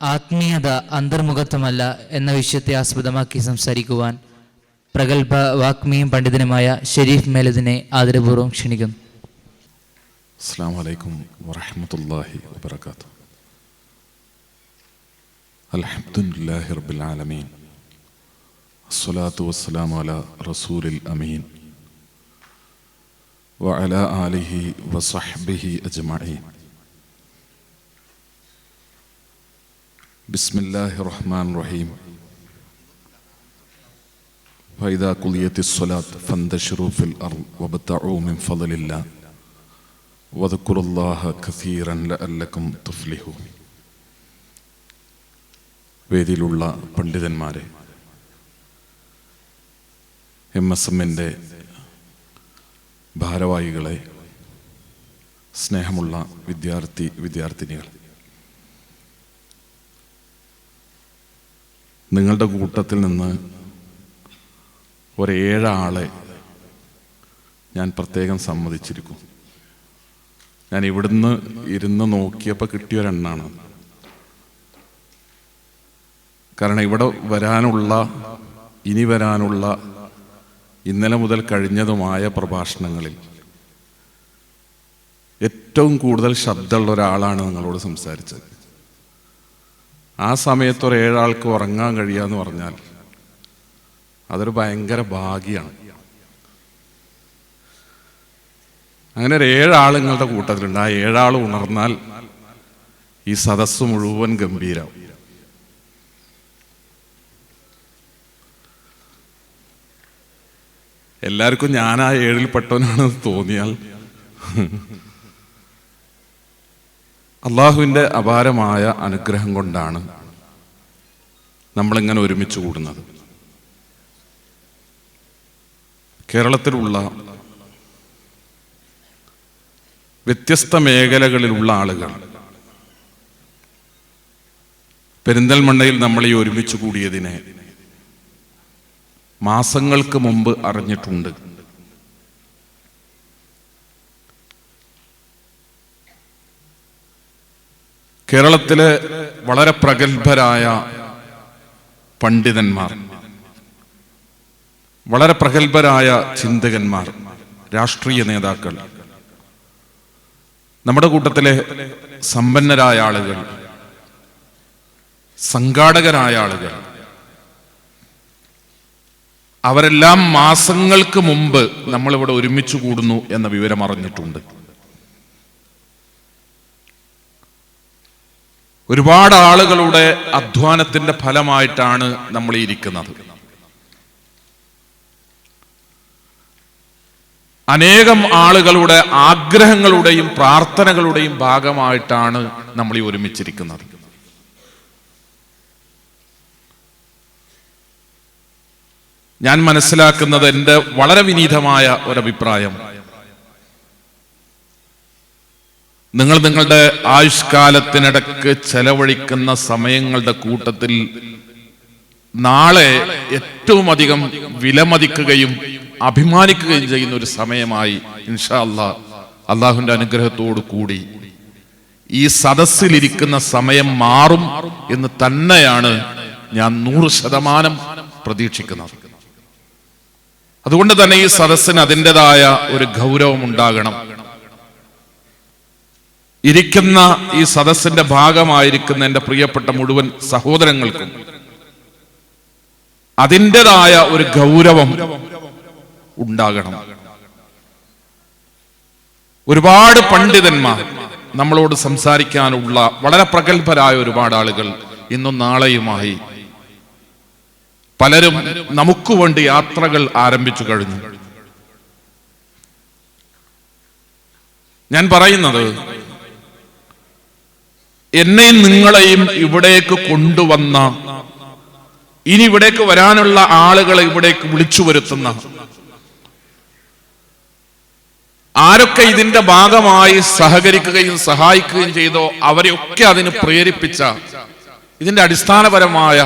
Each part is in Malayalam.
ആത്മീയത അന്തർമുഖത്വമല്ല എന്ന വിഷയത്തെ ആസ്പദമാക്കി സംസാരിക്കുവാൻ പ്രഗത്ഭ വാഗ്മിയും പണ്ഡിതനുമായ ഷെരീഫ് മേലദിനെ ആദരപൂർവം ക്ഷണിക്കുന്നു. അസ്സാം വലൈക്കും വറഹമത്തല്ലാഹി വബർക്കാത്തു അൽഹംദുലില്ലാഹി റബ്ബിൽ ആലമീൻ. അസ്സലാത്തു വസ്സലാമു അലാ റസൂലിൽ അമീൻ. വഅലാ ആലിഹി വസഹ്ബിഹി അജ്മഈൻ. ബിസ്മില്ലാഹി റഹ്മാൻ റഹീം فإذا قضيت الصلاة فانتشروا في الأرض وابتغوا من فضل الله واذكروا الله كثيرا لعلكم تفلحون വേദിയിലുള്ള പണ്ഡിതന്മാരെ എം എസ് എമ്മിൻ്റെ ഭാരവാഹികളെ സ്നേഹമുള്ള വിദ്യാർത്ഥി വിദ്യാർത്ഥിനികൾ നിങ്ങളുടെ കൂട്ടത്തിൽ നിന്ന് ഒരേഴാളെ ഞാൻ പ്രത്യേകം സമ്മതിച്ചിരിക്കും. ഞാൻ ഇവിടുന്ന് ഇരുന്ന് നോക്കിയപ്പോൾ കിട്ടിയ ഒരെണ്ണാണ്. കാരണം ഇവിടെ വരാനുള്ള ഇനി വരാനുള്ള ഇന്നലെ മുതൽ കഴിഞ്ഞതുമായ പ്രഭാഷണങ്ങളിൽ ഏറ്റവും കൂടുതൽ ശബ്ദമുള്ള ഒരാളാണ് നിങ്ങളോട് സംസാരിച്ചത്. ആ സമയത്ത് ഒരു ഏഴാൾക്ക് ഉറങ്ങാൻ കഴിയാന്ന് പറഞ്ഞാൽ അതൊരു ഭയങ്കര ഭാഗ്യമാണ് അങ്ങനെ ഒരു ഏഴാൾ നിങ്ങളുടെ കൂട്ടത്തിലുണ്ട്. ആ ഏഴാൾ ഉണർന്നാൽ ഈ സദസ്സ് മുഴുവൻ ഗംഭീരാവും. എല്ലാവർക്കും ഞാൻ ആ ഏഴിൽപ്പെട്ടവനാണെന്ന് തോന്നിയാൽ അള്ളാഹുവിന്റെ അപാരമായ അനുഗ്രഹം കൊണ്ടാണ് നമ്മളിങ്ങനെ ഒരുമിച്ച് കൂടുന്നത്. കേരളത്തിലുള്ള വ്യത്യസ്ത മേഖലകളിലുള്ള ആളുകൾ പെരിന്തൽമണ്ണയിൽ നമ്മൾ ഈ ഒരുമിച്ച് കൂടിയതിനെ മാസങ്ങൾക്ക് മുമ്പ് അറിഞ്ഞിട്ടുണ്ട്. കേരളത്തിലെ വളരെ പ്രഗത്ഭരായ പണ്ഡിതന്മാർ വളരെ പ്രഗത്ഭരായ ചിന്തകന്മാർ രാഷ്ട്രീയ നേതാക്കൾ നമ്മുടെ കൂട്ടത്തിലെ സമ്പന്നരായ ആളുകൾ സംഘാടകരായ ആളുകൾ അവരെല്ലാം മാസങ്ങൾക്ക് മുമ്പ് നമ്മളിവിടെ ഒരുമിച്ച് കൂടുന്നു എന്ന വിവരം അറിഞ്ഞിട്ടുണ്ട്. ഒരുപാട് ആളുകളുടെ അധ്വാനത്തിന്റെ ഫലമായിട്ടാണ് നമ്മൾ ഇരിക്കുന്നത്. അനേകം ആളുകളുടെ ആഗ്രഹങ്ങളുടെയും പ്രാർത്ഥനകളുടെയും ഭാഗമായിട്ടാണ് നമ്മൾ ഈ ഒരുമിച്ചിരിക്കുന്നത്. ഞാൻ മനസ്സിലാക്കുന്നത് എന്റെ വളരെ വിനീതമായ ഒരഭിപ്രായം. നിങ്ങൾ നിങ്ങളുടെ ആയുഷ്കാലത്തിനിടക്ക് ചെലവഴിക്കുന്ന സമയങ്ങളുടെ കൂട്ടത്തിൽ നാളെ ഏറ്റവും അധികം വിലമതിക്കുകയും അഭിമാനിക്കുകയും ചെയ്യുന്ന ഒരു സമയമായി ഇൻഷാ അല്ലാ അള്ളാഹുവിന്റെ അനുഗ്രഹത്തോടു കൂടി. ഈ സദസ്സിലിരിക്കുന്ന സമയം മാറും എന്ന് തന്നെയാണ് ഞാൻ നൂറ് ശതമാനം പ്രതീക്ഷിക്കുന്നത്. അതുകൊണ്ട് തന്നെ ഈ സദസ്സിന് അതിന്റെതായ ഒരു ഗൗരവം ഉണ്ടാകണം ഇരിക്കുന്ന ഈ സദസ്സിന്റെ ഭാഗമായിരിക്കുന്ന എന്റെ പ്രിയപ്പെട്ട മുഴുവൻ സഹോദരങ്ങൾക്കും അതിന്റെതായ ഒരു ഗൗരവം ഉണ്ടാകണം. ഒരുപാട് പണ്ഡിതന്മാർ നമ്മളോട് സംസാരിക്കാനുള്ള വളരെ പ്രഗത്ഭരായ ഒരുപാട് ആളുകൾ ഇന്നും നാളെയുമായി പലരും നമുക്ക് വേണ്ടി യാത്രകൾ ആരംഭിച്ചു കഴിഞ്ഞു. ഞാൻ പറയുന്നത് എന്നെയും നിങ്ങളെയും ഇവിടേക്ക് കൊണ്ടുവന്ന ഇനി ഇവിടേക്ക് വരാനുള്ള ആളുകളെ ഇവിടേക്ക് വിളിച്ചു വരുത്തുന്ന. ആരൊക്കെ ഇതിന്റെ ഭാഗമായി സഹകരിക്കുകയും സഹായിക്കുകയും ചെയ്തോ അവരെയൊക്കെ അതിന് പ്രേരിപ്പിച്ച ഇതിന്റെ അടിസ്ഥാനപരമായ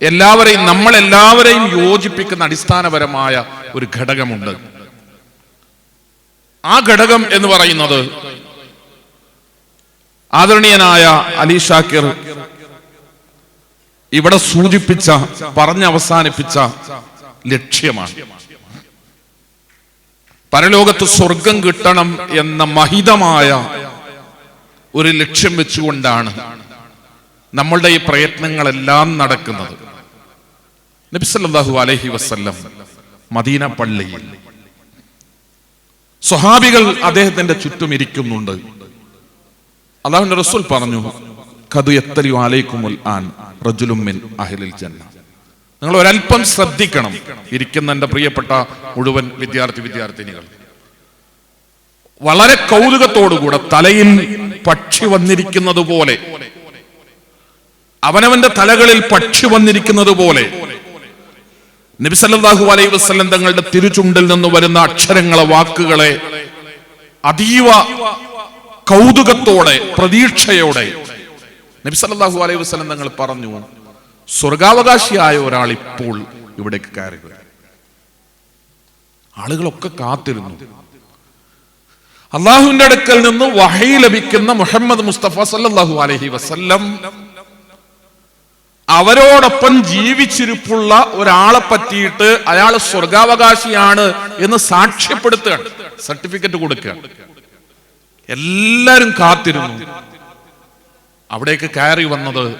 എല്ലാവരെയും നമ്മൾ എല്ലാവരെയും യോജിപ്പിക്കുന്ന അടിസ്ഥാനപരമായ ഒരു ഘടകമുണ്ട്. ആ ഘടകം എന്ന് പറയുന്നത് ആദരണീയനായ അലി ഷാക്കിർ ഇവിടെ സൂചിപ്പിച്ച പറഞ്ഞ അവസാനിപ്പിച്ച ലക്ഷ്യമാണ്. പരലോകത്ത് സ്വർഗം കിട്ടണം എന്ന മഹിതമായ ഒരു ലക്ഷ്യം വെച്ചുകൊണ്ടാണ് നമ്മളുടെ ഈ പ്രയത്നങ്ങളെല്ലാം നടക്കുന്നത്. നബിസല്ലാഹു അലൈഹി വസല്ലം മദീന പള്ളിയിൽ. സ്വഹാബികൾ അദ്ദേഹത്തിന്റെ ചുറ്റും ഇരിക്കുന്നുണ്ട്. അള്ളാഹുവിന്റെ റസൂൽ പറഞ്ഞു കതു എത്തലിയു ആലയിക്കുമുൽ ആൻ റജുലുമിൻ അഹ്ലിൽ ജന്ന. നിങ്ങൾ ഒരല്പം ശ്രദ്ധിക്കണം ഇരിക്കുന്ന എന്റെ പ്രിയപ്പെട്ട മുഴുവൻ വിദ്യാർത്ഥി വിദ്യാർത്ഥിനികൾ. വളരെ കൗതുകത്തോടുകൂടെ തലയിൽ പക്ഷി വന്നിരിക്കുന്നത് പോലെ അവനവന്റെ തലകളിൽ പക്ഷി വന്നിരിക്കുന്നത് പോലെ നബിസല്ലാഹു അലൈ വസ്ലം തങ്ങളുടെ തിരുചുണ്ടിൽ നിന്ന് വരുന്ന അക്ഷരങ്ങളെ വാക്കുകളെ അതീവ കൗതുകത്തോടെ പ്രതീക്ഷയോടെ. നബിസല്ലാഹു അലൈഹി വസ്ലം തങ്ങൾ പറഞ്ഞു സ്വർഗാവകാശിയായ ഒരാൾ ഇപ്പോൾ ഇവിടേക്ക് കയറി ആളുകളൊക്കെ കാത്തിരുന്നു. അള്ളാഹുവിന്റെ അടുക്കൽ നിന്ന് വഹൈ ലഭിക്കുന്ന മുഹമ്മദ് മുസ്തഫ സല്ലാഹു അലഹി വസല്ലം അവരോടൊപ്പം ജീവിച്ചിരിപ്പുള്ള ഒരാളെ പറ്റിയിട്ട് അയാൾ സ്വർഗാവകാശിയാണ് എന്ന് സാക്ഷ്യപ്പെടുത്തുകയാണ് സർട്ടിഫിക്കറ്റ് കൊടുക്കുകയാണ്. എല്ലാരും കാത്തിരുന്നു. അവിടേക്ക് കയറി വന്നത്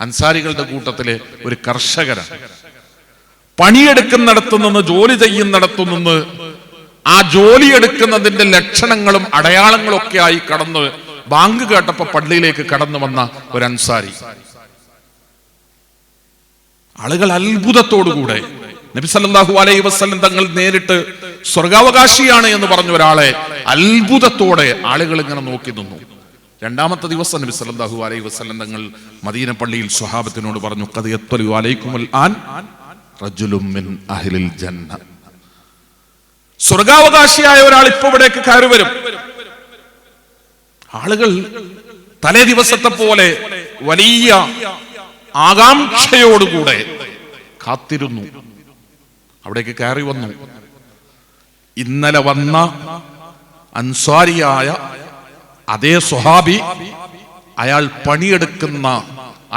അൻസാരികളുടെ കൂട്ടത്തിലെ ഒരു കർഷകരാണ്. പണിയെടുക്കുന്നിടത്തു നിന്ന് ജോലി ചെയ്യുന്നിടത്തു നിന്ന് ആ ജോലി എടുക്കുന്നതിന്റെ ലക്ഷണങ്ങളും അടയാളങ്ങളും ഒക്കെ ആയി കടന്ന് ബാങ്ക് കേട്ടപ്പോ പള്ളിയിലേക്ക് കടന്നു വന്ന ഒരു അൻസാരി. ആളുകൾ അത്ഭുതത്തോടുകൂടെ. നബി അലൈ വസ്ലം തങ്ങൾ നേരിട്ട് സ്വർഗാവകാശിയാണ് എന്ന് പറഞ്ഞ ഒരാളെ അത്ഭുതത്തോടെ ആളുകൾ ഇങ്ങനെ നോക്കി നിന്നു. രണ്ടാമത്തെ ദിവസം നബി സല്ലല്ലാഹു അലൈഹി വസല്ലം തങ്ങൾ മദീന പള്ളിയിൽ സ്വഹാബത്തിനോട് പറഞ്ഞു "ഖദ് യത്വലു അലൈക്കുമുൽ ആൻ റജുലും മിൻ അഹ്ലിൽ ജന്ന. സ്വർഗാവകാശിയായ ഒരാൾ ഇപ്പൊ ഇവിടേക്ക് കയറി വരും. ആളുകൾ തലേ ദിവസത്തെ പോലെ വലിയ ആകാംക്ഷയോടുകൂടെ കാത്തിരുന്നു. അവിടേക്ക് കയറി വന്നു. ഇന്നലെ വന്ന അൻസ്വാരിയായ അതേ സ്വഹാബി അയാൾ പണിയെടുക്കുന്ന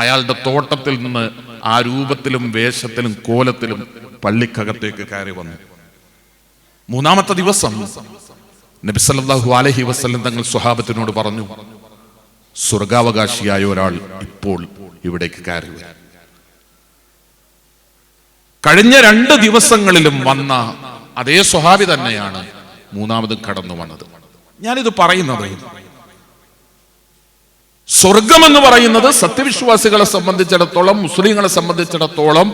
അയാളുടെ തോട്ടത്തിൽ നിന്ന് ആ രൂപത്തിലും വേഷത്തിലും കോലത്തിലും പള്ളിക്കകത്തേക്ക് കയറി വന്നു. മൂന്നാമത്തെ ദിവസം നബിസല്ലാഹു അലഹി വസ്ലം തങ്ങൾ സ്വഹാബത്തിനോട് പറഞ്ഞു സ്വർഗാവകാശിയായ ഒരാൾ ഇപ്പോൾ ഇവിടേക്ക് കയറി വരും. കഴിഞ്ഞ രണ്ട് ദിവസങ്ങളിലും വന്ന അതേ സ്വഹാബി തന്നെയാണ് മൂന്നാമതും കടന്നു വന്നത്. ഞാനിത് പറയുന്നത് സ്വർഗം എന്ന് പറയുന്നത് സത്യവിശ്വാസികളെ സംബന്ധിച്ചിടത്തോളം മുസ്ലിങ്ങളെ സംബന്ധിച്ചിടത്തോളം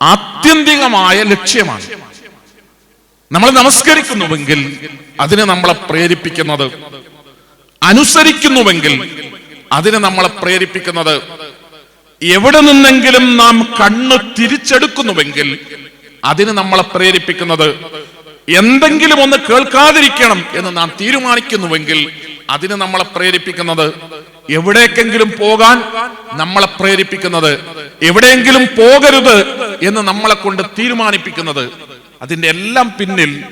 ആത്യന്തികമായ ലക്ഷ്യമാണ്. നമ്മൾ നമസ്കരിക്കുന്നുവെങ്കിൽ അതിനെ നമ്മളെ പ്രേരിപ്പിക്കുന്നത് അനുസരിക്കുന്നുവെങ്കിൽ അതിനെ നമ്മളെ പ്രേരിപ്പിക്കുന്നത് എവിടെ നിന്നെങ്കിലും നാം കണ്ണ് തിരിച്ചെടുക്കുന്നുവെങ്കിൽ അതിന് നമ്മളെ പ്രേരിപ്പിക്കുന്നത് എന്തെങ്കിലും ഒന്ന് കേൾക്കാതിരിക്കണം എന്ന് നാം തീരുമാനിക്കുന്നുവെങ്കിൽ അതിന് നമ്മളെ പ്രേരിപ്പിക്കുന്നത് എവിടേക്കെങ്കിലും പോകാൻ നമ്മളെ പ്രേരിപ്പിക്കുന്നത് എവിടെയെങ്കിലും പോകരുത് എന്ന് നമ്മളെ കൊണ്ട് തീരുമാനിപ്പിക്കുന്നത് അതിന്റെ എല്ലാം പിന്നിൽ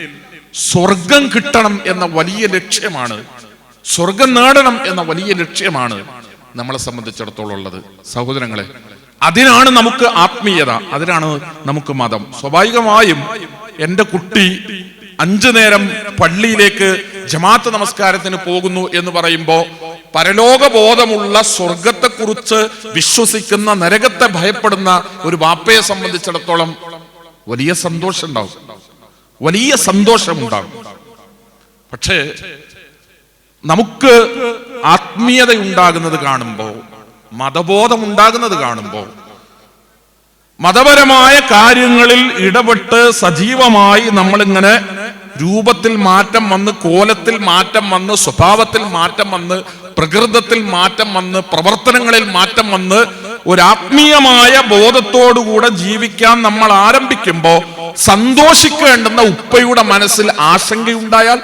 സ്വർഗം കിട്ടണം എന്ന വലിയ ലക്ഷ്യമാണ്. സ്വർഗം നേടണം എന്ന വലിയ ലക്ഷ്യമാണ് നമ്മളെ സംബന്ധിച്ചിടത്തോളം ഉള്ളത്. സഹോദരങ്ങളെ അതിനാണ് നമുക്ക് ആത്മീയത. അതിനാണ് നമുക്ക് മതം. സ്വാഭാവികമായും എന്റെ കുട്ടി അഞ്ചു നേരം പള്ളിയിലേക്ക് ജമാഅത്ത് നമസ്കാരത്തിന് പോകുന്നു എന്ന് പറയുമ്പോൾ പരലോകബോധമുള്ള സ്വർഗത്തെക്കുറിച്ച് വിശ്വസിക്കുന്ന നരകത്തെ ഭയപ്പെടുന്ന ഒരു വാപ്പയെ സംബന്ധിച്ചിടത്തോളം വലിയ സന്തോഷം ഉണ്ടാവും വലിയ സന്തോഷമുണ്ടാകും പക്ഷേ നമുക്ക് ആത്മീയത ഉണ്ടാകുന്നത് കാണുമ്പോൾ മതബോധം ഉണ്ടാകുന്നത് കാണുമ്പോൾ മതപരമായ കാര്യങ്ങളിൽ ഇടപെട്ട് സജീവമായി നമ്മളിങ്ങനെ രൂപത്തിൽ മാറ്റം വന്ന് കോലത്തിൽ മാറ്റം വന്ന് സ്വഭാവത്തിൽ മാറ്റം വന്ന് പ്രകൃതത്തിൽ മാറ്റം വന്ന് പ്രവർത്തനങ്ങളിൽ മാറ്റം വന്ന് ഒരാത്മീയമായ ബോധത്തോടുകൂടെ ജീവിക്കാൻ നമ്മൾ ആരംഭിക്കുമ്പോൾ സന്തോഷിക്കേണ്ടുന്ന ഉപ്പയുടെ മനസ്സിൽ ആശങ്കയുണ്ടായാൽ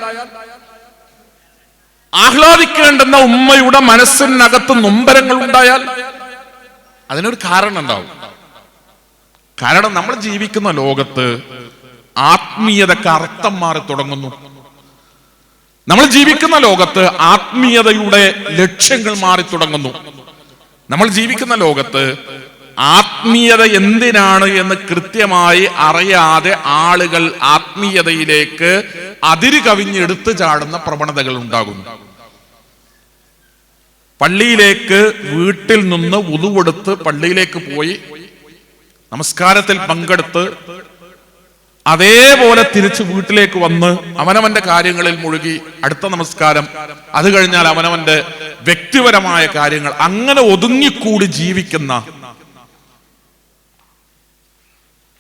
ആഹ്ലാദിക്കേണ്ടുന്ന ഉമ്മയുടെ മനസ്സിനകത്ത് നൊമ്പരങ്ങൾ ഉണ്ടായാൽ അതിനൊരു കാരണം ഉണ്ടാവും. കാരണം നമ്മൾ ജീവിക്കുന്ന ലോകത്ത് ആത്മീയത അർത്ഥം മാറി തുടങ്ങുന്നു. നമ്മൾ ജീവിക്കുന്ന ലോകത്ത് ആത്മീയതയുടെ ലക്ഷ്യങ്ങൾ മാറി തുടങ്ങുന്നു. നമ്മൾ ജീവിക്കുന്ന ലോകത്ത് ആത്മീയത എന്തിനാണ് എന്ന് കൃത്യമായി അറിയാതെ ആളുകൾ ആത്മീയതയിലേക്ക് അതിര് കവിഞ്ഞെടുത്തു ചാടുന്ന പ്രവണതകൾ ഉണ്ടാകുന്നു. പള്ളിയിലേക്ക് വീട്ടിൽ നിന്ന് ഉതുവെടുത്ത് പള്ളിയിലേക്ക് പോയി നമസ്കാരത്തിൽ പങ്കെടുത്ത് അതേപോലെ തിരിച്ച് വീട്ടിലേക്ക് വന്ന് അവനവന്റെ കാര്യങ്ങളിൽ മുഴുകി അടുത്ത നമസ്കാരം. അത് കഴിഞ്ഞാൽ അവനവന്റെ വ്യക്തിപരമായ കാര്യങ്ങൾ. അങ്ങനെ ഒതുങ്ങിക്കൂടി ജീവിക്കുന്ന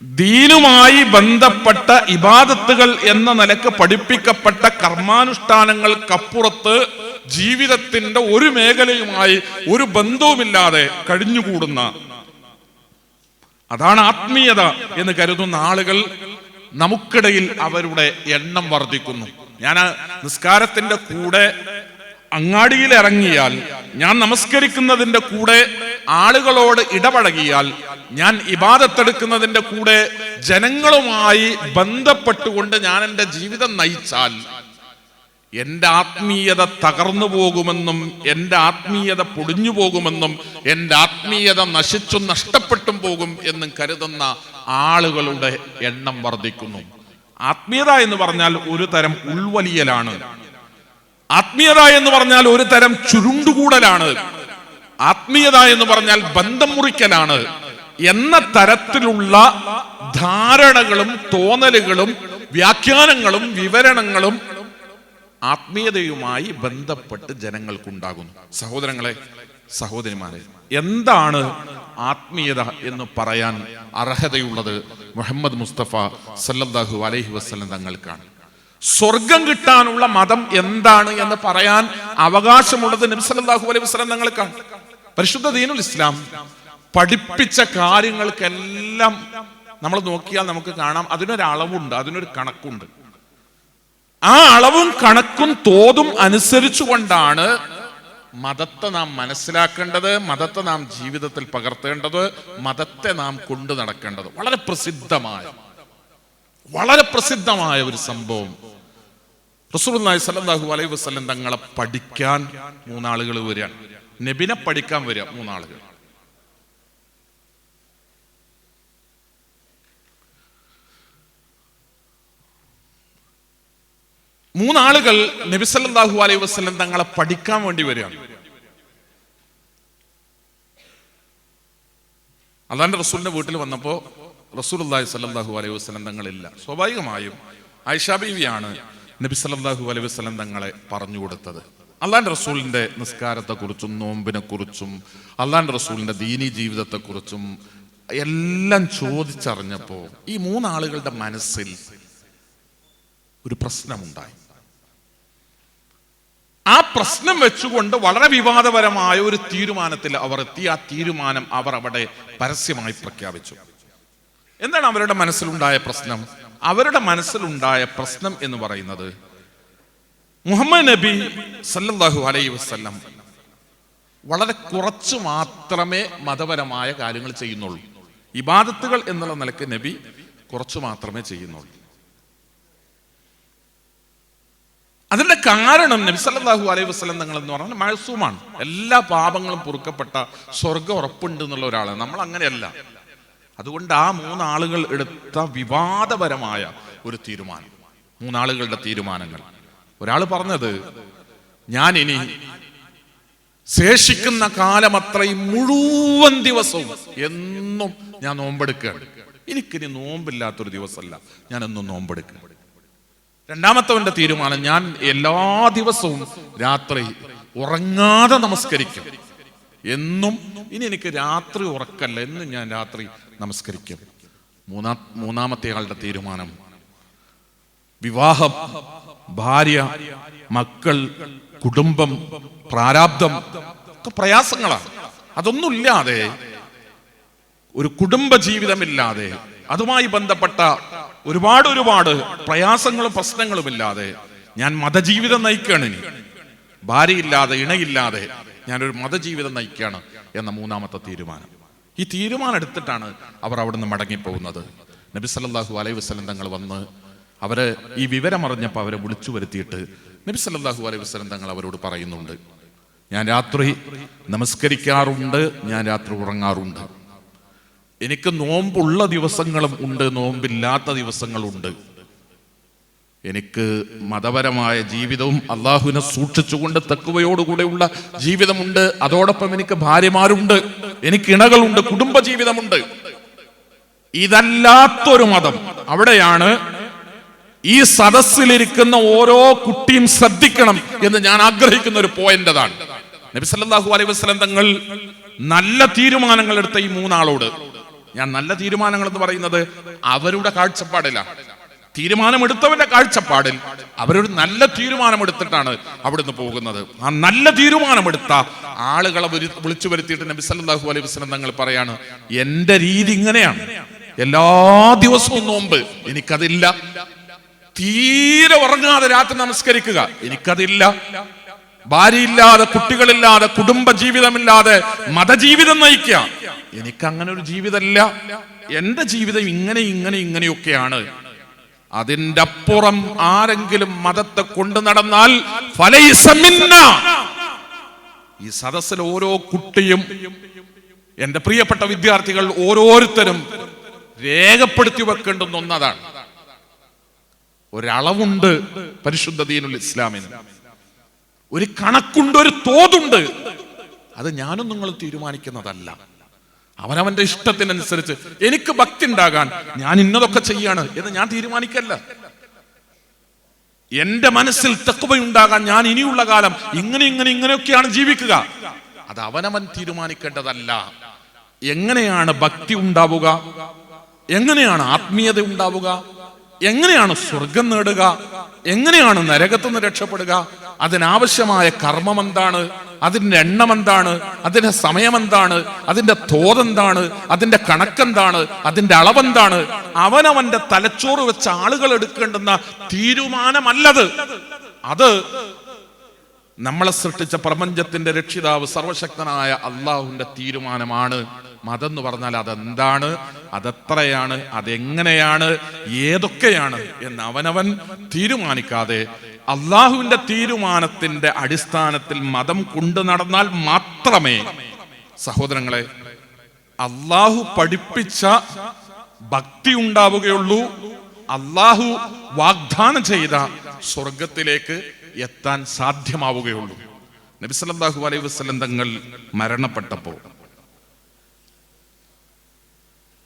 ദീനുമായി ബന്ധപ്പെട്ട ഇബാദത്തുകൾ എന്ന നിലയ്ക്ക് പഠിപ്പിക്കപ്പെട്ട കർമാനുഷ്ഠാനങ്ങൾക്കപ്പുറത്ത് ജീവിതത്തിന്റെ ഒരു മേഖലയുമായി ഒരു ബന്ധവുമില്ലാതെ കഴിഞ്ഞുകൂടുന്ന അതാണ് ആത്മീയത എന്ന് കരുതുന്ന ആളുകൾ നമുക്കിടയിൽ അവരുടെ എണ്ണം വർദ്ധിക്കുന്നു. ഞാൻ നിസ്കാരത്തിന്റെ കൂടെ അങ്ങാടിയിൽ ഇറങ്ങിയാൽ ഞാൻ നമസ്കരിക്കുന്നതിന്റെ കൂടെ ആളുകളോട് ഇടപഴകിയാൽ ഞാൻ ഇബാദത്തെടുക്കുന്നതിന്റെ കൂടെ ജനങ്ങളുമായി ബന്ധപ്പെട്ടുകൊണ്ട് ഞാൻ എന്റെ ജീവിതം നയിച്ചാൽ എന്റെ ആത്മീയത തകർന്നു പോകുമെന്നും എന്റെ ആത്മീയത പൊടിഞ്ഞു പോകുമെന്നും എന്റെ ആത്മീയത നശിച്ചും നഷ്ടപ്പെട്ടും പോകും എന്നും കരുതുന്ന ആളുകളുടെ എണ്ണം വർദ്ധിക്കുന്നു. ആത്മീയത എന്ന് പറഞ്ഞാൽ ഒരു തരം ഉൾവലിയലാണ്. ആത്മീയത എന്ന് പറഞ്ഞാൽ ഒരു തരം ചുരുണ്ടുകൂടലാണ്. ആത്മീയത എന്ന് പറഞ്ഞാൽ ബന്ധം മുറിക്കലാണ്. എന്ന തരത്തിലുള്ള ധാരണകളും തോന്നലുകളും വ്യാഖ്യാനങ്ങളും വിവരണങ്ങളും ആത്മീയതയുമായി ബന്ധപ്പെട്ട് ജനങ്ങൾക്കുണ്ടാകുന്നു. സഹോദരങ്ങളെ സഹോദരിമാരെ എന്താണ് ആത്മീയത എന്ന് പറയാൻ അർഹതയുള്ളത് മുഹമ്മദ് മുസ്തഫ സല്ലല്ലാഹു അലൈഹി വസ്ലം തങ്ങൾക്കാണ്. സ്വർഗം കിട്ടാനുള്ള മതം എന്താണ് എന്ന് പറയാൻ അവകാശമുള്ളത് നബി സല്ലല്ലാഹു അലൈഹി വസ്ലം തങ്ങൾക്കാണ് പരിശുദ്ധ ദീനുൽ ഇസ്ലാം പഠിപ്പിച്ച കാര്യങ്ങൾക്കെല്ലാം നമ്മൾ നോക്കിയാൽ നമുക്ക് കാണാം. അതിനൊരു അളവുണ്ട് അതിനൊരു കണക്കുണ്ട്. ആ അളവും കണക്കും തോതും അനുസരിച്ചുകൊണ്ടാണ് മതത്തെ നാം മനസ്സിലാക്കേണ്ടത് മതത്തെ നാം ജീവിതത്തിൽ പകർത്തേണ്ടത് മതത്തെ നാം കൊണ്ടു നടക്കേണ്ടത്. വളരെ പ്രസിദ്ധമായ വളരെ പ്രസിദ്ധമായ ഒരു സംഭവം. റസൂലുള്ളാഹി സല്ലാഹു അലൈഹി വസ്ലം തങ്ങളെ പഠിക്കാൻ മൂന്നാളുകൾ വരികയാണ്. നബിനെ പഠിക്കാൻ വരിക മൂന്നാളുകൾ. മൂന്നാളുകൾ നബി സല്ലല്ലാഹു അലൈഹി വസ്ലം തങ്ങളെ പഠിക്കാൻ വേണ്ടി വരികയാണ്. അതാണ്ട് റസൂലിന്റെ വീട്ടിൽ വന്നപ്പോൾ റസൂൽ അള്ളാഹി സല്ലല്ലാഹു അലൈഹി വസ്ലം തങ്ങളില്ല. സ്വാഭാവികമായും ഐഷാ ബീവിയാണ് നബി സല്ലല്ലാഹു അലൈഹി വസല്ലം തങ്ങളെ പറഞ്ഞു കൊടുത്തത്. അള്ളാൻ റസൂലിന്റെ നിസ്കാരത്തെക്കുറിച്ചും നോമ്പിനെക്കുറിച്ചും അള്ളാൻ റസൂലിന്റെ ദീനി ജീവിതത്തെക്കുറിച്ചും എല്ലാം ചോദിച്ചറിഞ്ഞപ്പോൾ ഈ മൂന്നാളുകളുടെ മനസ്സിൽ ഒരു പ്രശ്നമുണ്ടായി. ആ പ്രശ്നം വെച്ചുകൊണ്ട് വളരെ വിവാദപരമായ ഒരു തീരുമാനത്തിൽ അവർ എത്തി. ആ തീരുമാനം അവർ അവിടെ പരസ്യമായി പ്രഖ്യാപിച്ചു. എന്താണ് അവരുടെ മനസ്സിലുണ്ടായ പ്രശ്നം? അവരുടെ മനസ്സിലുണ്ടായ പ്രശ്നം എന്ന് പറയുന്നത് മുഹമ്മദ് നബി സല്ലാഹു അലൈ വസ്ലം വളരെ കുറച്ച് മാത്രമേ മതപരമായ കാര്യങ്ങൾ ചെയ്യുന്നുള്ളൂ. ഇബാദത്തുകൾ എന്നുള്ള നിലയ്ക്ക് നബി കുറച്ചു മാത്രമേ ചെയ്യുന്നുള്ളൂ. അതിന്റെ കാരണം നബി സല്ലാഹു അലൈഹി വസ്ലം നിങ്ങൾ എന്ന് പറഞ്ഞാൽ മഴസൂമാണ് എല്ലാ പാപങ്ങളും പൊറുക്കപ്പെട്ട സ്വർഗം ഉറപ്പുണ്ട് എന്നുള്ള ഒരാളാണ്. നമ്മൾ അങ്ങനെയല്ല. അതുകൊണ്ട് ആ മൂന്നാളുകൾ എടുത്ത വിവാദപരമായ ഒരു തീരുമാനം. മൂന്നാളുകളുടെ തീരുമാനങ്ങൾ. ഒരാൾ പറഞ്ഞത് ഞാൻ ഇനി ശേഷിക്കുന്ന കാലം അത്രയും മുഴുവൻ ദിവസവും എന്നും ഞാൻ നോമ്പെടുക്കുകയാണ്. എനിക്കിനി നോമ്പില്ലാത്തൊരു ദിവസമല്ല. ഞാൻ എന്നും നോമ്പെടുക്കുക രണ്ടാമത്തവന്റെ തീരുമാനം ഞാൻ എല്ലാ ദിവസവും രാത്രി ഉറങ്ങാതെ നമസ്കരിക്കും. എന്നും ഇനി എനിക്ക് രാത്രി ഉറക്കല്ല. എന്നും ഞാൻ രാത്രി നമസ്കരിക്കും. മൂന്നാ മൂന്നാമത്തെ ആളുടെ തീരുമാനം. വിവാഹം ഭാര്യ മക്കൾ കുടുംബം പ്രാരാബ്ദം ഒക്കെ പ്രയാസങ്ങളാണ്. അതൊന്നുമില്ലാതെ ഒരു കുടുംബ ജീവിതമില്ലാതെ അതുമായി ബന്ധപ്പെട്ട ഒരുപാട് ഒരുപാട് പ്രയാസങ്ങളും പ്രശ്നങ്ങളും ഇല്ലാതെ ഞാൻ മതജീവിതം നയിക്കുകയാണ് ഇനി. ഭാര്യയില്ലാതെ ഇണയില്ലാതെ ഞാനൊരു മതജീവിതം നയിക്കുകയാണ് എന്ന മൂന്നാമത്തെ തീരുമാനം. ഈ തീരുമാനം എടുത്തിട്ടാണ് അവർ അവിടുന്ന് മടങ്ങിപ്പോകുന്നത്. നബി സല്ലാഹു അലൈഹി വസ്ലം തങ്ങൾ വന്ന് അവർ ഈ വിവരമറിഞ്ഞപ്പോൾ അവരെ വിളിച്ചു വരുത്തിയിട്ട് നബി സല്ലാഹു അലൈഹി വസ്ലം തങ്ങൾ അവരോട് പറയുന്നുണ്ട് ഞാൻ രാത്രി നമസ്കരിക്കാറുണ്ട് ഞാൻ രാത്രി ഉറങ്ങാറുണ്ട്. എനിക്ക് നോമ്പുള്ള ദിവസങ്ങളും ഉണ്ട് നോമ്പില്ലാത്ത ദിവസങ്ങളുണ്ട്. എനിക്ക് മതപരമായ ജീവിതവും അള്ളാഹുവിനെ സൂക്ഷിച്ചുകൊണ്ട് തെക്കുവയോടുകൂടെയുള്ള ജീവിതമുണ്ട്. അതോടൊപ്പം എനിക്ക് ഭാര്യമാരുണ്ട്. എനിക്ക് ഇണകളുണ്ട്. കുടുംബ ജീവിതമുണ്ട്. ഇതല്ലാത്തൊരു മതം അവിടെയാണ് ഈ സദസ്സിലിരിക്കുന്ന ഓരോ കുട്ടിയും ശ്രദ്ധിക്കണം എന്ന് ഞാൻ ആഗ്രഹിക്കുന്ന ഒരു പോയിന്റ് അതാണ്. നബിസല്ലാഹു അലൈഹി വസല്ലം തങ്ങൾ നല്ല തീരുമാനങ്ങൾ എടുത്ത ഈ മൂന്നാളോട്. ഞാൻ നല്ല തീരുമാനങ്ങൾ എന്ന് പറയുന്നത് അവരുടെ കാഴ്ചപ്പാടില്ല തീരുമാനമെടുത്തവന്റെ കാഴ്ചപ്പാടിൽ അവരൊരു നല്ല തീരുമാനമെടുത്തിട്ടാണ് അവിടുന്ന് പോകുന്നത്. ആ നല്ല തീരുമാനമെടുത്ത ആളുകളെ വിളിച്ചു വരുത്തിയിട്ട് നബി സല്ലല്ലാഹു അലൈഹി വസല്ലം തങ്ങൾ പറയാണ് എന്റെ രീതി ഇങ്ങനെയാണ്. എല്ലാ ദിവസവും നോമ്പ്. എനിക്കതില്ല. തീരെ ഉറങ്ങാതെ രാത്രി നമസ്കരിക്കുക. എനിക്കതില്ല. ഭാര്യയില്ലാതെ കുട്ടികളില്ലാതെ കുടുംബ ജീവിതമില്ലാതെ മതജീവിതം നയിക്കുക. എനിക്കങ്ങനെ ഒരു ജീവിതമല്ല. എന്റെ ജീവിതം ഇങ്ങനെ ഇങ്ങനെ ഇങ്ങനെയൊക്കെയാണ്. അതിന്റെ അപ്പുറം ആരെങ്കിലും മതത്തെ കൊണ്ടു നടന്നാൽ ഈ സദസ്സിൽ ഓരോ കുട്ടിയും എന്റെ പ്രിയപ്പെട്ട വിദ്യാർത്ഥികൾ ഓരോരുത്തരും രേഖപ്പെടുത്തി വെക്കേണ്ടുന്ന ഒന്നതാണ്. ഒരളവുണ്ട് പരിശുദ്ധ ദീനുൽ ഇസ്ലാമിന്. ഒരു കണക്കുണ്ട് ഒരു തോതുണ്ട്. അത് ഞാനും നിങ്ങൾ തീരുമാനിക്കുന്നതല്ല. അവനവന്റെ ഇഷ്ടത്തിനനുസരിച്ച് എനിക്ക് ഭക്തി ഉണ്ടാകാൻ ഞാൻ ഇന്നതൊക്കെ ചെയ്യാണ് എന്ന് ഞാൻ തീരുമാനിക്കല്ല. എന്റെ മനസ്സിൽ തക്കുവയുണ്ടാകാൻ ഞാൻ ഇനിയുള്ള കാലം ഇങ്ങനെ ഇങ്ങനെ ഇങ്ങനെയൊക്കെയാണ് ജീവിക്കുക. അത് അവനവൻ തീരുമാനിക്കേണ്ടതല്ല. എങ്ങനെയാണ് ഭക്തി ഉണ്ടാവുക? എങ്ങനെയാണ് ആത്മീയത ഉണ്ടാവുക? എങ്ങനെയാണ് സ്വർഗം നേടുക? എങ്ങനെയാണ് നരകത്തുനിന്ന് രക്ഷപ്പെടുക? അതിനാവശ്യമായ കർമ്മം എന്താണ് അതിന്റെ എണ്ണം എന്താണ് അതിന്റെ സമയം എന്താണ് അതിന്റെ തോതെന്താണ്? അതിന്റെ കണക്കെന്താണ്? അതിന്റെ അളവെന്താണ്? അവനവന്റെ തലച്ചോറ് വെച്ച ആളുകൾ എടുക്കേണ്ടുന്ന തീരുമാനമല്ലത്. അത് നമ്മളെ സൃഷ്ടിച്ച പ്രപഞ്ചത്തിന്റെ രക്ഷിതാവ് സർവശക്തനായ അള്ളാഹുവിന്റെ തീരുമാനമാണ്. മതം എന്ന് പറഞ്ഞാൽ അതെന്താണ്? അതെത്രയാണ്? അതെങ്ങനെയാണ്? ഏതൊക്കെയാണ്? എന്ന് അവനവൻ തീരുമാനിക്കാതെ അള്ളാഹുവിന്റെ തീരുമാനത്തിന്റെ അടിസ്ഥാനത്തിൽ മതം കൊണ്ടു നടന്നാൽ മാത്രമേ സഹോദരങ്ങളെ അള്ളാഹു പഠിപ്പിച്ച ഭക്തി ഉണ്ടാവുകയുള്ളൂ. അള്ളാഹു വാഗ്ദാനം ചെയ്ത സ്വർഗത്തിലേക്ക് എത്താൻ സാധ്യമാവുകയുള്ളൂ. നബി സല്ലല്ലാഹു അലൈഹി വസല്ലം തങ്ങൾ മരണപ്പെട്ടപ്പോൾ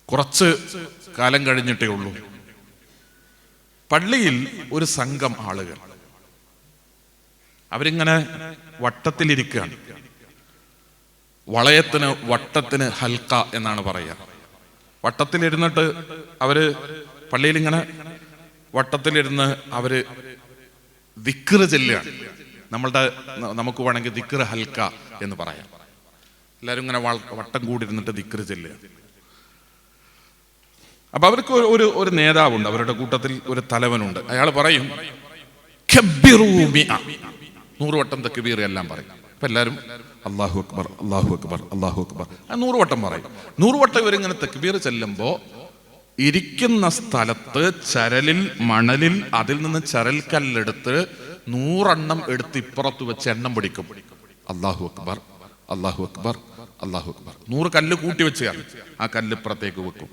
കുറച്ച് കാലം കഴിഞ്ഞിട്ടേ ഉള്ളൂ. പള്ളിയിൽ ഒരു സംഘം ആളുകൾ അവരിങ്ങനെ വട്ടത്തിലിരിക്കുകയാണ്. വളയത്തിന് വട്ടത്തിന് ഹൽക്ക എന്നാണ് പറയുക. വട്ടത്തിലിരുന്നിട്ട് അവർ പള്ളിയിൽ ഇങ്ങനെ വട്ടത്തിലിരുന്ന് അവർ ദിക്റ് ചെല്ലുകയാണ്. നമ്മളുടെ നമുക്ക് വേണമെങ്കിൽ ദിക്റ് ഹൽക്ക എന്ന് പറയാം. എല്ലാവരും ഇങ്ങനെ വട്ടം കൂടി ഇരുന്നിട്ട് ദിക്റ് ചെല്ലുക അപ്പൊ അവർക്ക് ഒരു- ഒരു നേതാവുണ്ട്. അവരുടെ കൂട്ടത്തിൽ ഒരു തലവനുണ്ട്. അയാൾ പറയും. നൂറ് വട്ടം എല്ലാം പറയും. അപ്പൊ എല്ലാവരും അള്ളാഹു അക്ബർ അള്ളാഹു അക്ബർ അള്ളാഹു അക്ബർ. നൂറ് വട്ടം പറയും. നൂറ് വട്ടം ഇവരിങ്ങനെ തക്ബീർ ചെല്ലുമ്പോ ഇരിക്കുന്ന സ്ഥലത്ത് ചരലിൽ മണലിൽ അതിൽ നിന്ന് ചരൽ കല്ലെടുത്ത് നൂറെണ്ണം എടുത്ത് ഇപ്പുറത്ത് വെച്ച് എണ്ണം പിടിക്കും. അള്ളാഹു അക്ബർ അള്ളാഹു അക്ബർ അള്ളാഹു അക്ബർ. നൂറ് കല്ല് കൂട്ടി വെച്ച് ആ കല്ല് ഇപ്പുറത്തേക്ക് വെക്കും.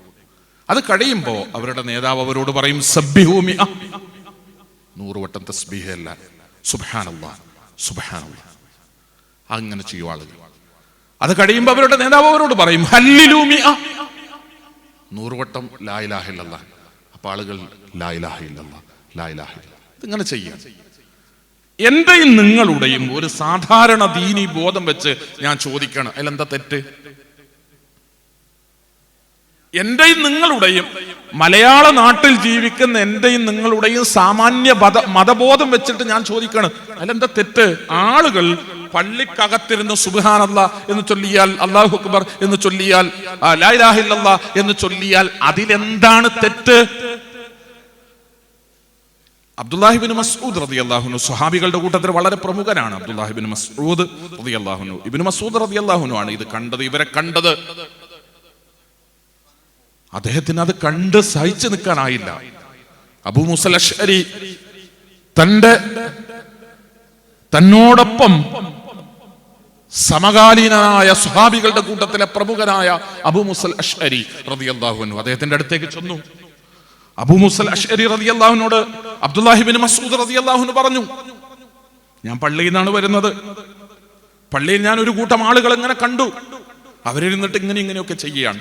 അത് കഴിയുമ്പോൾ അവരുടെ നേതാവ് അവരോട് പറയും സബ്ബിഹൂമി നൂറ് വട്ടം തസ്ബീഹ അല്ല. സുബ്ഹാനല്ലാ സുബ്ഹാനല്ലാ. അങ്ങനെ ചെയ്യും ആളുകൾ. അത് കഴിയുമ്പോൾ അവരുടെ നേതാവ് അവരോട് പറയും ഹല്ലിലൂമി നൂറുവട്ടം ലായിലാഹില്ല അപ്പൊ ആളുകൾ ലായിലാഹില്ല ലായിലാഹില്ല ഇതിങ്ങനെ ചെയ്യാം. എന്റെയും നിങ്ങളുടെയും ഒരു സാധാരണ ദീനി ബോധം വെച്ച് ഞാൻ ചോദിക്കണം അതിലെന്താ തെറ്റ്? എന്റെയും നിങ്ങളുടെയും മലയാള നാട്ടിൽ ജീവിക്കുന്ന എന്റെയും നിങ്ങളുടെയും സാമാന്യ മത മതബോധം വെച്ചിട്ട് ഞാൻ ചോദിക്കണം അതിലെന്താ തെറ്റ്? ആളുകൾ പള്ളിക്കകത്തിരുന്ന് സുബാനല്ല എന്ന് ചൊല്ലിയാൽ അള്ളാഹു അക്ബർ എന്ന് ചൊല്ലിയാൽ ആ, ലാ ഇലാഹ ഇല്ലല്ലാ എന്ന് ചൊല്ലിയാൽ അതിലെന്താണ് തെറ്റ്? അബ്ദുല്ലാഹിബിൻ മസ്ഊദ് റതി അള്ളാഹുനു സ്വഹാബികളുടെ കൂട്ടത്തിൽ വളരെ പ്രമുഖനാണ് അബ്ദുല്ലാഹിബിൻ മസ്ഊദ് റതി അള്ളാഹുനു ഇബിൻ മസൂദ് റതി അള്ളാഹുനു ആണ് ഇത് കണ്ടത് ഇവരെ കണ്ടത്. അദ്ദേഹത്തിന് അത് കണ്ട് സഹിച്ചു നിൽക്കാനായില്ല. അബു മുസലഷരി തന്റെ തന്നോടൊപ്പം സമകാലീനനായ സ്വഹാബികളുടെ കൂട്ടത്തിലെ പ്രമുഖനായ അബു മുസൽ അഷ്അരി റളിയല്ലാഹു അൻഹു അദ്ദേഹത്തിന്റെ അടുത്തേക്ക് ചെന്നു. അബു മുസൽ അഷ്അരി റളിയല്ലാഹുവിനോട് അബ്ദുല്ലാഹിബിൻ മസൂദ് റളിയല്ലാഹു പറഞ്ഞു ഞാൻ പള്ളിയിൽ നിന്നാണ് വരുന്നത്. പള്ളിയിൽ ഞാൻ ഒരു കൂട്ടം ആളുകൾ ഇങ്ങനെ കണ്ടു. അവരിരുന്നിട്ട് ഇങ്ങനെ ഇങ്ങനെയൊക്കെ ചെയ്യുകയാണ്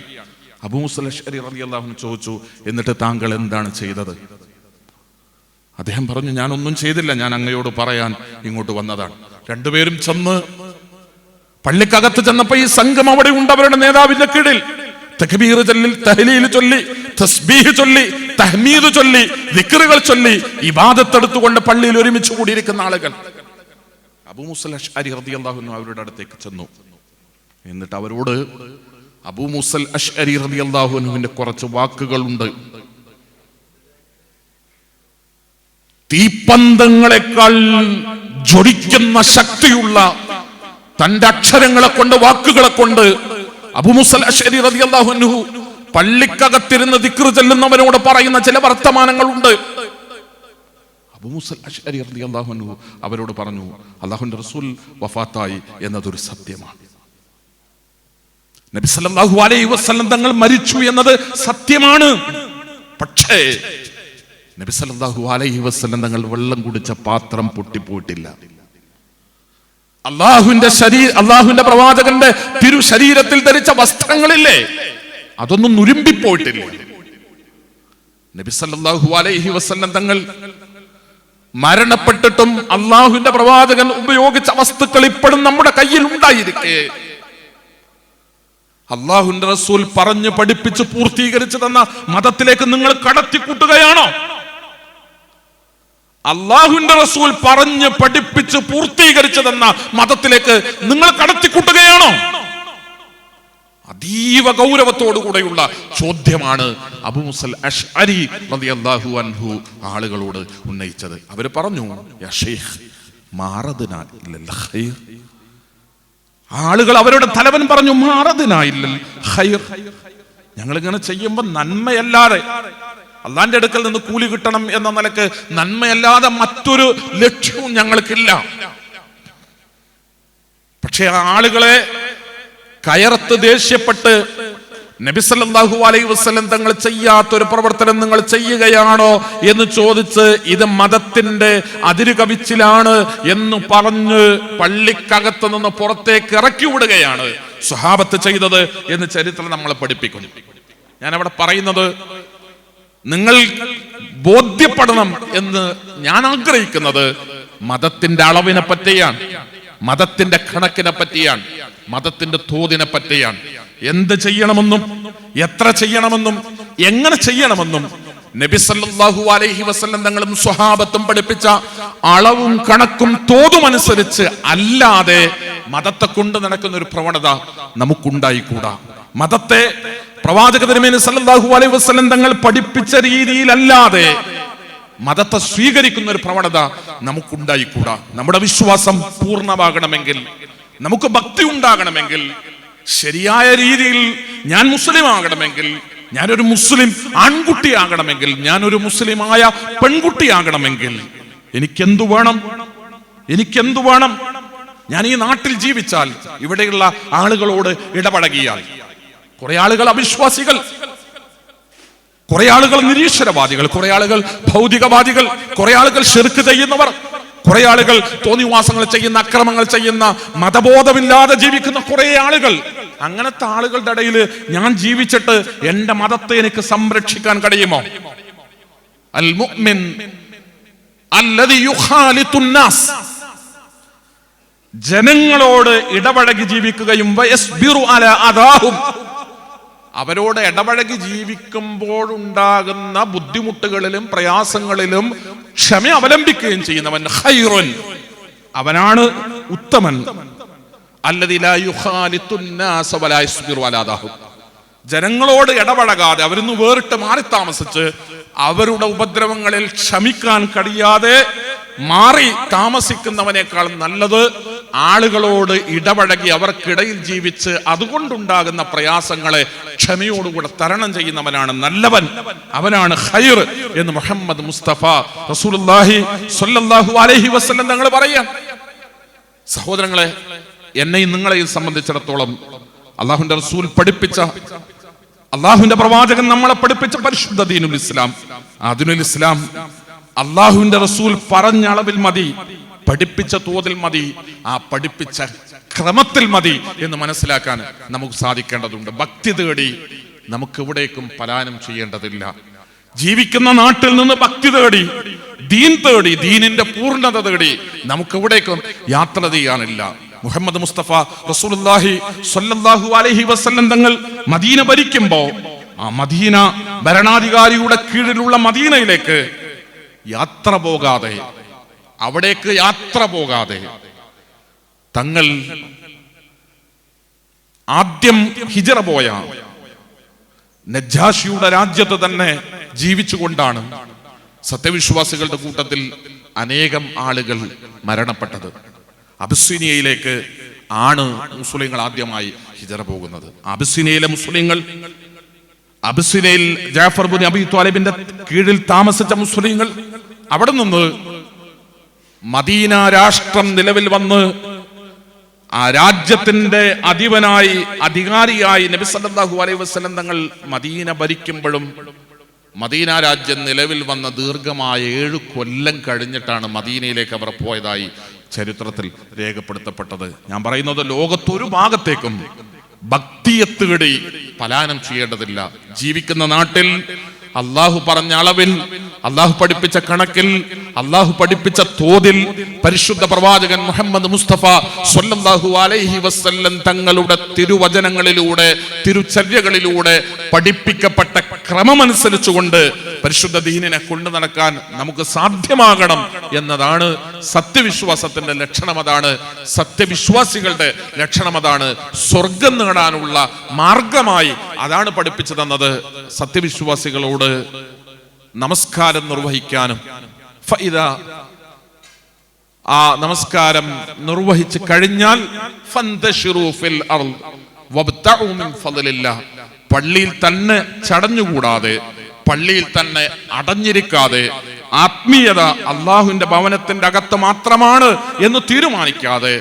അബു മുസൽ അഷ്അരി റളിയല്ലാഹു ചോദിച്ചു എന്നിട്ട് താങ്കൾ എന്താണ് ചെയ്തത്? അദ്ദേഹം പറഞ്ഞു ഞാനൊന്നും ചെയ്തില്ല ഞാൻ അങ്ങയോട് പറയാൻ ഇങ്ങോട്ട് വന്നതാണ്. രണ്ടുപേരും ചെന്ന് പള്ളിക്കകത്ത് ചെന്നപ്പോ ഈ സംഘം അവിടെ ഉണ്ട് അവരുടെ നേതാവിന്റെ കീഴിൽ. തക്ബീർ ചൊല്ലി തഹ്ലീൽ ചൊല്ലി തസ്ബീഹ് ചൊല്ലി തഹ്മീദ് ചൊല്ലി ദിക്റുകൾ ചൊല്ലി ഇബാദത്തെടുത്തുകൊണ്ട് പള്ളിയിൽ ഒരുമിച്ച് കൂടിയിരിക്കുന്ന ആളുകൾ. അബൂ മുസൽ അരി റളിയല്ലാഹു അൻഹു അവരുടെ അടുത്തേക്ക് ചെന്നു. എന്നിട്ട് അവരോട് അബൂ മുസൽ അഷ് അരി റബി അള്ളാഹുനുവിന്റെ കുറച്ച് വാക്കുകളുണ്ട്. തീപ്പന്തങ്ങളെക്കാൾ ജ്വലിക്കുന്ന ശക്തിയുള്ള തന്റെ അക്ഷരങ്ങളെ കൊണ്ട് വാക്കുകളെ കൊണ്ട് അബുമുസൽ അഷരി റളിയല്ലാഹു അൻഹു പള്ളിക്കകത്തിരുന്ന് ദിക്റ് ചെല്ലുന്നവനോട് പറയുന്ന ചില വർത്തമാനങ്ങളുണ്ട്. അവരോട് പറഞ്ഞു അള്ളാഹുന്റെ റസൂൽ വഫാത്തായി എന്നതൊരു സത്യമാണ്. നബി സല്ലല്ലാഹു അലൈഹി വസല്ലം തങ്ങൾ മരിച്ചു എന്നത് സത്യമാണ്. പക്ഷേ നബി സല്ലല്ലാഹു അലൈഹി വസല്ലം തങ്ങൾ വെള്ളം കുടിച്ച പാത്രം പൊട്ടിപ്പോയിട്ടില്ല. അള്ളാഹുവിന്റെ ശരീര അള്ളാഹുവിന്റെ പ്രവാചകന്റെ തിരു ശരീരത്തിൽ ധരിച്ച വസ്ത്രങ്ങളില്ലേ? അതൊന്നും നുരുമ്പിപ്പോയിട്ടില്ല നബി സല്ലല്ലാഹു അലൈഹി വസല്ലം തങ്ങൾ മരണപ്പെട്ടിട്ടും അള്ളാഹുവിന്റെ പ്രവാചകൻ ഉപയോഗിച്ച വസ്തുക്കൾ ഇപ്പോഴും നമ്മുടെ കയ്യിൽ ഉണ്ടായിരിക്കെ. അള്ളാഹുന്റെ റസൂൽ പറഞ്ഞു പഠിപ്പിച്ച് പൂർത്തീകരിച്ചു തന്ന മതത്തിലേക്ക് നിങ്ങൾ കടത്തിക്കൂട്ടുകയാണോ? അള്ളാഹുവിന്റെ റസൂൽ പറഞ്ഞ് പഠിപ്പിച്ച് പൂർത്തീകരിച്ചു തന്ന മതത്തിലേക്ക് നിങ്ങൾ കടത്തിക്കൂട്ടുകയാണോ? അതീവ ഗൗരവത്തോടുകൂടെയുള്ള ചോദ്യമാണ് അബു മുസൽ അഷ്അരി റളിയല്ലാഹു അൻഹു ആളുകളോട് ഉന്നയിച്ചത്. അവർ പറഞ്ഞു "യാ ഷെയ്ഖ്, മാറദിന ഇല്ലൽ ഖൈർ." ആളുകൾ അവരുടെ തലവൻ പറഞ്ഞു മാറതിനായില്ല ഞങ്ങൾ ഇങ്ങനെ ചെയ്യുമ്പോൾ നന്മയല്ലാതെ അള്ളാന്റെ അടുക്കൽ നിന്ന് കൂലി കിട്ടണം എന്ന നിലയ്ക്ക് നന്മയല്ലാതെ മറ്റൊരു ലക്ഷ്യവും ഞങ്ങൾക്കില്ല. പക്ഷെ ആളുകളെ കയർത്ത് ദേഷ്യപ്പെട്ട് നബിസല്ലാഹു അലൈ വസ്ലം തങ്ങൾ ചെയ്യാത്തൊരു പ്രവർത്തനം നിങ്ങൾ ചെയ്യുകയാണോ എന്ന് ചോദിച്ച് ഇത് മതത്തിന്റെ അതിരുകവിച്ചിലാണ് എന്ന് പറഞ്ഞ് പള്ളിക്കകത്ത് നിന്ന് പുറത്തേക്ക് ഇറക്കി വിടുകയാണ് സ്വഹാബത്ത് ചെയ്തത് എന്ന് ചരിത്രം നമ്മളെ പഠിപ്പിക്കുന്നു ഞാൻ അവിടെ പറയുന്നത് നിങ്ങൾ ബോധ്യപ്പെടണം എന്ന് ഞാൻ ആഗ്രഹിക്കുന്നത് മതത്തിന്റെ അളവിനെ പറ്റിയാണ് മതത്തിന്റെ കണക്കിനെ പറ്റിയാണ് മതത്തിന്റെ തോതിനെ പറ്റിയാണ്. എന്ത് ചെയ്യണമെന്നും എത്ര ചെയ്യണമെന്നും എങ്ങനെ ചെയ്യണമെന്നും നബി സല്ലല്ലാഹു അലൈഹി വസല്ലം തങ്ങളും സ്വഹാബത്തും പഠിപ്പിച്ച അളവും കണക്കും തോതും അനുസരിച്ച് അല്ലാതെ മതത്തെ കൊണ്ട് നടക്കുന്ന ഒരു പ്രവണത നമുക്കുണ്ടായിക്കൂടാ. മതത്തെ പ്രവാചക തിരുമേനി സല്ലല്ലാഹു അലൈഹി വസല്ലം തങ്ങൾ പഠിപ്പിച്ച രീതിയിലല്ലാതെ മതത്തെ സ്വീകരിക്കുന്ന ഒരു പ്രവണത നമുക്കുണ്ടായിക്കൂടാ. നമ്മുടെ വിശ്വാസം പൂർണമാകണമെങ്കിൽ നമുക്ക് ഭക്തി ഉണ്ടാകണമെങ്കിൽ ശരിയായ രീതിയിൽ ഞാൻ മുസ്ലിം ആകണമെങ്കിൽ ഞാനൊരു മുസ്ലിം ആൺകുട്ടിയാകണമെങ്കിൽ ഞാനൊരു മുസ്ലിമായ പെൺകുട്ടിയാകണമെങ്കിൽ എനിക്കെന്തു വേണം? എനിക്കെന്തു വേണം? ഞാൻ ഈ നാട്ടിൽ ജീവിച്ചാൽ ഇവിടെയുള്ള ആളുകളോട് ഇടപഴകിയാൽ കുറെ ആളുകൾ അവിശ്വാസികൾ കുറെ ആളുകൾ നിരീശ്വരവാദികൾ കുറെ ആളുകൾ ഭൗതികവാദികൾ കുറെ ആളുകൾ ചെറുക്ക് ചെയ്യുന്നവർ കുറെ ആളുകൾ തോന്നിവാസങ്ങൾ ചെയ്യുന്ന അക്രമങ്ങൾ ചെയ്യുന്ന മതബോധമില്ലാതെ ജീവിക്കുന്ന കുറെ ആളുകൾ. അങ്ങനത്തെ ആളുകളുടെ ഇടയിൽ ഞാൻ ജീവിച്ചിട്ട് എന്റെ മതത്തെ എനിക്ക് സംരക്ഷിക്കാൻ കഴിയുമോ? അൽ മുഅ്മിൻ ജനങ്ങളോട് ഇടപഴകി ജീവിക്കുകയും അദാഹും. അവരോട് ഇടപഴകി ജീവിക്കുമ്പോഴുണ്ടാകുന്ന ബുദ്ധിമുട്ടുകളിലും പ്രയാസങ്ങളിലും ക്ഷമ അവലംബിക്കുകയും ചെയ്യുന്നവൻ ഹൈറുൻ അവനാണ് ഉത്തമൻ. ജനങ്ങളോട് ഇടപഴകാതെ അവരിന്ന് വേറിട്ട് മാറി താമസിച്ച് അവരുടെ ഉപദ്രവങ്ങളിൽ ക്ഷമിക്കാൻ കഴിയാതെ മാറി താമസിക്കുന്നവനേക്കാൾ നല്ലത് ആളുകളോട് ഇടപഴകി അവർക്കിടയിൽ ജീവിച്ച് അതുകൊണ്ടുണ്ടാകുന്ന പ്രയാസങ്ങളെ ക്ഷമയോടുകൂടെ തരണം ചെയ്യുന്നവനാണ് നല്ലവൻ. അവനാണ് ഹൈർ എന്ന് മുഹമ്മദ് മുസ്തഫ റസൂലുള്ളാഹി സ്വല്ലല്ലാഹു അലൈഹി വസല്ലം തങ്ങൾ പറയാം. സഹോദരങ്ങളെ എന്നെയും നിങ്ങളെയും സംബന്ധിച്ചിടത്തോളം അള്ളാഹുന്റെ റസൂൽ പഠിപ്പിച്ച അള്ളാഹുവിന്റെ പ്രവാചകൻ നമ്മളെ പഠിപ്പിച്ച പരിശുദ്ധ ദീനുൽ ഇസ്ലാം. അതിനുൽ ഇസ്ലാം അള്ളാഹുവിന്റെ റസൂൽ പറഞ്ഞ അളവിൽ മതി. പഠിപ്പിച്ച തോതിൽ മതി ആ പഠിപ്പിച്ച ക്രമത്തിൽ മതി എന്ന് മനസ്സിലാക്കാൻ നമുക്ക് സാധിക്കേണ്ടതുണ്ട്. ഭക്തി തേടി നമുക്ക് എവിടേക്കും പലായനം ചെയ്യേണ്ടതില്ല. ജീവിക്കുന്ന നാട്ടിൽ നിന്ന് ഭക്തി തേടി ദീൻ തേടി ദീനിന്റെ പൂർണത തേടി നമുക്ക് എവിടേക്കും യാത്ര ചെയ്യാനില്ല. മുഹമ്മദ് മുസ്തഫ റസൂലുള്ളാഹി സ്വല്ലല്ലാഹു അലൈഹി വസല്ലം തങ്ങൾ മദീന ഭരിക്കുമ്പോ ആ മദീന ഭരണാധികാരിയുടെ കീഴിലുള്ള മദീനയിലേക്ക് യാത്ര പോകാതെ അവിടേക്ക് യാത്ര പോകാതെ തങ്ങൾ ആദ്യം ഹിജറ പോയ നജാഷിയുടെ രാജ്യത്ത് തന്നെ ജീവിച്ചുകൊണ്ടാണ് സത്യവിശ്വാസികളുടെ കൂട്ടത്തിൽ അനേകം ആളുകൾ മരണപ്പെട്ടത്. അബിസ്വീനിയയിലേക്ക് ആണ് മുസ്ലിങ്ങൾ ആദ്യമായി ഹിജറ പോകുന്നത്. അബിസ്വീനിയയിലെ മുസ്ലിങ്ങൾ അബിസ്വീനയിൽ ജാഫർ അബി ത്വാലിബിന്റെ കീഴിൽ താമസിച്ച മുസ്ലിങ്ങൾ അവിടെ നിന്ന് മദീന രാഷ്ട്രം നിലവിൽ വന്ന് ആ രാജ്യത്തിന്റെ അധിപനായി അധികാരിയായി നബി സല്ലല്ലാഹു അലൈഹി വസല്ലം തങ്ങൾ മദീന ഭരിക്കുമ്പോഴും മദീന രാജ്യം നിലവിൽ വന്ന ദീർഘമായ ഏഴ് കൊല്ലം കഴിഞ്ഞിട്ടാണ് മദീനയിലേക്ക് അവർ പോയതായി ചരിത്രത്തിൽ രേഖപ്പെടുത്തപ്പെട്ടത്. ഞാൻ പറയുന്നത് ലോകത്തൊരു ഭാഗത്തേക്കും ഭക്തിയെ തേടി പലായനം ചെയ്യേണ്ടതില്ല. ജീവിക്കുന്ന നാട്ടിൽ അള്ളാഹു പറഞ്ഞ അളവിൽ അള്ളാഹു പഠിപ്പിച്ച കണക്കിൽ അള്ളാഹു പഠിപ്പിച്ച തോതിൽ പരിശുദ്ധ പ്രവാചകൻ മുഹമ്മദ് മുസ്തഫ സ്വല്ലല്ലാഹു അലൈഹി വസ്ല്ലം തങ്ങളുടെ തിരുവചനങ്ങളിലൂടെ തിരുചര്യകളിലൂടെ പഠിപ്പിക്കപ്പെട്ട ക്രമമനുസരിച്ചുകൊണ്ട് പരിശുദ്ധ ദീനിനെ കൊണ്ടു നടക്കാൻ നമുക്ക് സാധ്യമാകണം എന്നതാണ് സത്യവിശ്വാസത്തിന്റെ ലക്ഷണം അതാണ്. സത്യവിശ്വാസികളുടെ ലക്ഷണം അതാണ് സ്വർഗം നേടാനുള്ള മാർഗമായി അതാണ് പഠിപ്പിച്ചു തന്നത് സത്യവിശ്വാസികളോട് നമസ്കാരം നിർവഹിക്കാനും ഫൈദ ആ നമസ്കാരം നിർവഹിച്ചു കഴിഞ്ഞാൽ. പള്ളിയിൽ തന്നെ ചടഞ്ഞുകൂടാതെ പള്ളിയിൽ തന്നെ അടഞ്ഞിരിക്കാതെ ആത്മീയത അള്ളാഹുവിന്റെ ഭവനത്തിന്റെ അകത്ത് മാത്രമാണ് എന്ന് തീരുമാനിക്കാതെ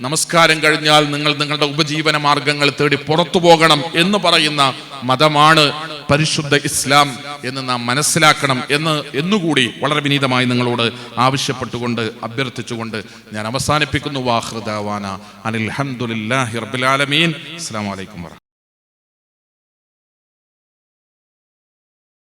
നമസ്കാരം കഴിഞ്ഞാൽ നിങ്ങൾ നിങ്ങളുടെ ഉപജീവന മാർഗങ്ങൾ തേടി പുറത്തു പോകണം എന്ന് പറയുന്ന മതമാണ് പരിശുദ്ധ ഇസ്ലാം എന്ന് നാം മനസ്സിലാക്കണം എന്ന് എന്നുകൂടി വളരെ വിനീതമായി നിങ്ങളോട് ആവശ്യപ്പെട്ടുകൊണ്ട് അഭ്യർത്ഥിച്ചുകൊണ്ട് ഞാൻ അവസാനിപ്പിക്കുന്നു. വാഹൃദാവാന അനിൽ ആലമീൻ. അസ്സലാമു അലൈക്കും വറഹ്മത്തുള്ളാഹി